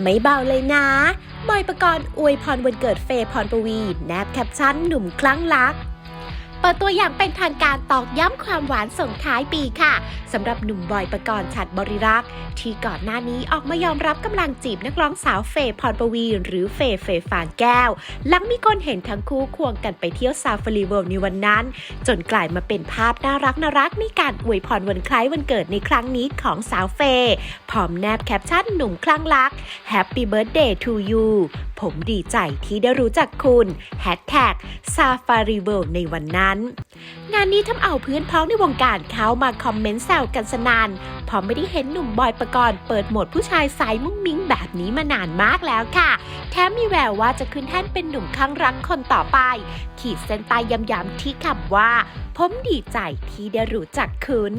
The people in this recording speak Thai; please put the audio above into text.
ไม่เบาเลยนะบอยประกรณ์อวยพรวันเกิดเฟย์พรปวี แนบแคปชั่นหนุ่มคลั่งรัก เปิดตัวอย่างเป็นทางการตอกย้ำความหวานส่งท้ายปีค่ะสำหรับหนุ่มบอยประกรณ์ฉัดบริรักษ์ ที่ก่อนหน้านี้ออกมายอมรับกำลังจีบนักร้องสาวเฟย์พรปวีหรือเฟย์เฟย์ฟางแก้ว หลังมีคนเห็นทั้งคู่ควงกันไปเที่ยวซาฟารีเวิลด์ในวันนั้น จนกลายมาเป็นภาพน่ารักน่ารักในการอวยพรวันคล้ายวันเกิดในครั้งนี้ของสาวเฟย์พร้อมแนบแคปชั่นหนุ่มคลั่งรัก Happy Birthday to you ผมดีใจที่ได้รู้จักคุณ Hashtag Safari World ในวันนั้น งานนี้ทำเอาเพื่อนพ้องในวงการเข้ามาคอมเมนต์แซวกันสนานเพอไม่ได้เห็นหนุ่มบอยประกรณ์เปิดโหมดผู้ชายสายมุ้งมิ้งแบบนี้มานานมากแล้วค่ะ แถมมีแววว่าจะขึ้นแท่นเป็นหนุ่มข้างรักคนต่อไป ขีดเส้นใต้ย้ำๆที่คำว่า ผมดีใจที่ได้รู้จักคุณ